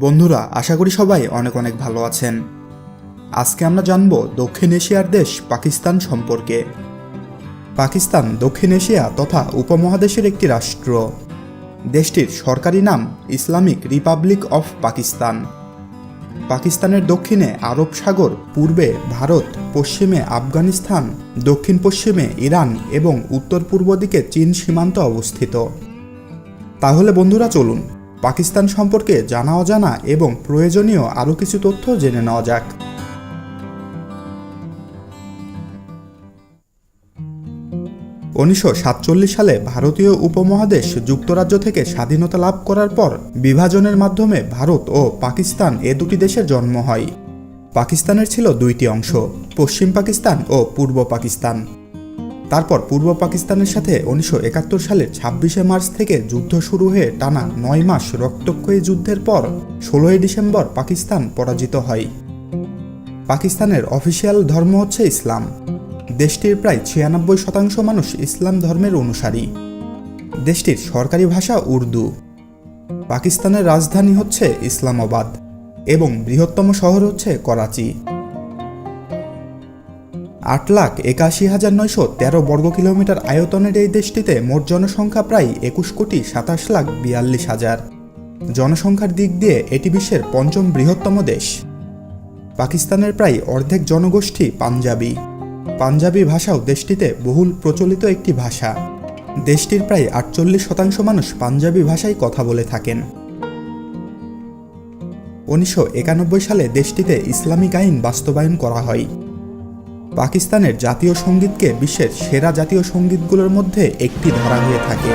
বন্ধুরা, আশা করি সবাই অনেক অনেক ভালো আছেন। আজকে আমরা জানব দক্ষিণ এশিয়ার দেশ পাকিস্তান সম্পর্কে। পাকিস্তান, দক্ষিণ এশিয়া তথা উপমহাদেশের একটি রাষ্ট্র। দেশটির সরকারি নাম ইসলামিক রিপাবলিক অফ পাকিস্তান। পাকিস্তানের দক্ষিণে আরব সাগর, পূর্বে ভারত, পশ্চিমে আফগানিস্তান দক্ষিণ পশ্চিমে ইরান এবং উত্তর পূর্ব দিকে চীন সীমান্ত অবস্থিত। তাহলে বন্ধুরা, চলুন পাকিস্তান সম্পর্কে জানা অজানা এবং প্রয়োজনীয় আরও কিছু তথ্য জেনে নেওয়া যাক। উনিশশো সাতচল্লিশ সালে ভারতীয় উপমহাদেশ যুক্তরাজ্য থেকে স্বাধীনতা লাভ করার পর বিভাজনের মাধ্যমে ভারত ও পাকিস্তান এ দুটি দেশের জন্ম হয়। পাকিস্তানের ছিল দুইটি অংশ, পশ্চিম পাকিস্তান ও পূর্ব পাকিস্তান। তারপর পূর্ব পাকিস্তানের সাথে উনিশশো একাত্তর সালের ছাব্বিশে মার্চ থেকে যুদ্ধ শুরু হয়ে টানা নয় মাস রক্তক্ষয়ী যুদ্ধের পর ষোলোই ডিসেম্বর পাকিস্তান পরাজিত হয়। পাকিস্তানের অফিসিয়াল ধর্ম হচ্ছে ইসলাম। দেশটির প্রায় ছিয়ানব্বই শতাংশ মানুষ ইসলাম ধর্মের অনুসারী। দেশটির সরকারি ভাষা উর্দু। পাকিস্তানের রাজধানী হচ্ছে ইসলামাবাদ এবং বৃহত্তম শহর হচ্ছে করাচি। আট লাখ একাশি হাজার নয়শো তেরো বর্গ কিলোমিটার আয়তনের এই দেশটিতে মোট জনসংখ্যা প্রায় একুশ কোটি সাতাশ লাখ বিয়াল্লিশ হাজার। জনসংখ্যার দিক দিয়ে এটি বিশ্বের পঞ্চম বৃহত্তম দেশ। পাকিস্তানের প্রায় অর্ধেক জনগোষ্ঠী পাঞ্জাবি। পাঞ্জাবি ভাষাও দেশটিতে বহুল প্রচলিত একটি ভাষা। দেশটির প্রায় আটচল্লিশ শতাংশ মানুষ পাঞ্জাবি ভাষায় কথা বলে থাকেন। উনিশশো একানব্বই সালে দেশটিতে ইসলামিক আইন বাস্তবায়ন করা হয়। পাকিস্তানের জাতীয় সঙ্গীতকে বিশ্বের সেরা জাতীয় সঙ্গীতগুলোর মধ্যে একটি ধরা হয়ে থাকে।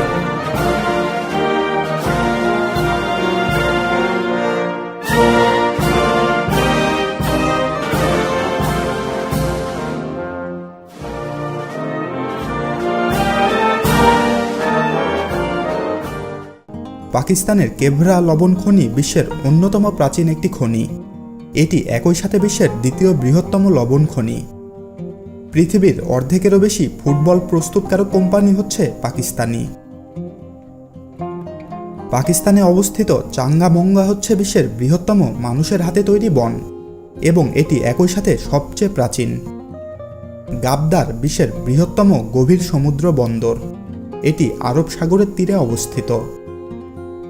পাকিস্তানের কেভরা লবণ খনি বিশ্বের অন্যতম প্রাচীন একটি খনি। এটি একই সাথে বিশ্বের দ্বিতীয় বৃহত্তম লবণ খনি। পৃথিবীর অর্ধেকেরও বেশি ফুটবল প্রস্তুতকারক কোম্পানি হচ্ছে পাকিস্তানি। পাকিস্তানে অবস্থিত চাঙ্গামঙ্গা হচ্ছে বিশ্বের বৃহত্তম মানুষের হাতে তৈরি বন এবং এটি একই সাথে সবচেয়ে প্রাচীন। গাবদার বিশ্বের বৃহত্তম গভীর সমুদ্র বন্দর। এটি আরব সাগরের তীরে অবস্থিত।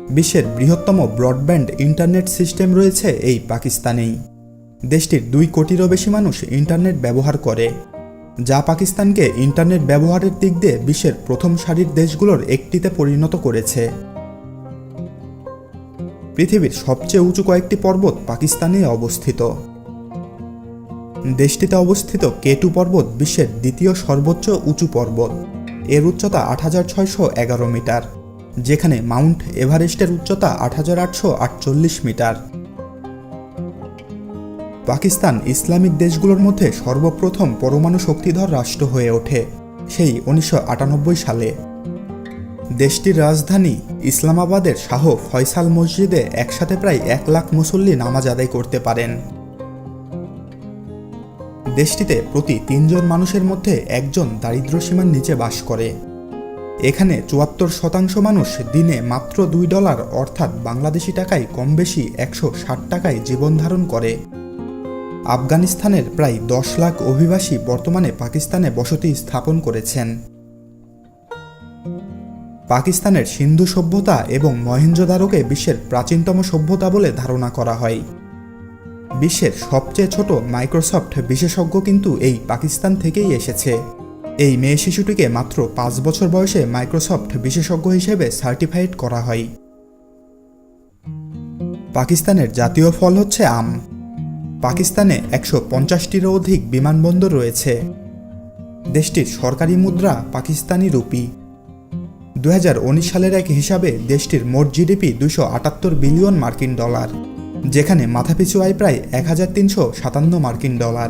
বিশ্বের বৃহত্তম ব্রডব্যান্ড ইন্টারনেট সিস্টেম রয়েছে এই পাকিস্তানেই। দেশটির দুই কোটিরও বেশি মানুষ ইন্টারনেট ব্যবহার করে। যা পাকিস্তানকে ইন্টারনেট ব্যবহারের দিক দিয়ে বিশ্বের প্রথম সারির দেশগুলোর একটিতে পরিণত করেছে। পৃথিবীর সবচেয়ে উঁচু কয়েকটি পর্বত পাকিস্তানে অবস্থিত। দেশটিতে অবস্থিত কেটু পর্বত বিশ্বের দ্বিতীয় সর্বোচ্চ উঁচু পর্বত। এর উচ্চতা আট হাজার ছয়শো এগারো মিটার, যেখানে মাউন্ট এভারেস্টের উচ্চতা আট হাজার আটশো আটচল্লিশ মিটার। পাকিস্তান ইসলামিক দেশগুলোর মধ্যে সর্বপ্রথম পরমাণু শক্তিধর রাষ্ট্র হয়ে ওঠে, সেই উনিশশো আটানব্বই সালে। দেশটির রাজধানী ইসলামাবাদের শাহ ফয়সাল মসজিদে একসাথে প্রায় এক লাখ মুসল্লি নামাজ আদায় করতে পারেন। দেশটিতে প্রতি তিনজন মানুষের মধ্যে একজন দারিদ্র্যসীমার নিচে বাস করে। এখানে চুয়াত্তর শতাংশ মানুষ দিনে মাত্র দুই ডলার, অর্থাৎ বাংলাদেশি টাকায় কম বেশি একশো ষাট টাকায় জীবন ধারণ করে। আফগানিস্তানের প্রায় দশ লাখ অভিবাসী বর্তমানে পাকিস্তানে বসতি স্থাপন করেছেন। পাকিস্তানের সিন্ধু সভ্যতা এবং মহেঞ্জোদারোকে বিশ্বের প্রাচীনতম সভ্যতা বলে ধারণা করা হয়। বিশ্বের সবচেয়ে ছোট মাইক্রোসফট বিশেষজ্ঞ কিন্তু এই পাকিস্তান থেকেই এসেছে। এই মেয়ে শিশুটিকে মাত্র পাঁচ বছর বয়সে মাইক্রোসফট বিশেষজ্ঞ হিসেবে সার্টিফাইড করা হয়। পাকিস্তানের জাতীয় ফল হচ্ছে আম। পাকিস্তানে একশো পঞ্চাশটিরও অধিক বিমানবন্দর রয়েছে। দেশটির সরকারি মুদ্রা পাকিস্তানি রুপি। দু হাজার উনিশ সালের এক হিসাবে দেশটির মোট জিডিপি দুশো আটাত্তর বিলিয়ন মার্কিন ডলার, যেখানে মাথাপিছু আয় প্রায় এক হাজার তিনশো সাতান্ন মার্কিন ডলার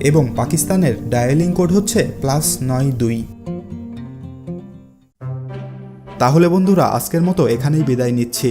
এবং পাকিস্তানের ডায়ালিং কোড হচ্ছে প্লাস নয় দুই। তাহলে বন্ধুরা, আজকের মতো এখানেই বিদায় নিচ্ছি।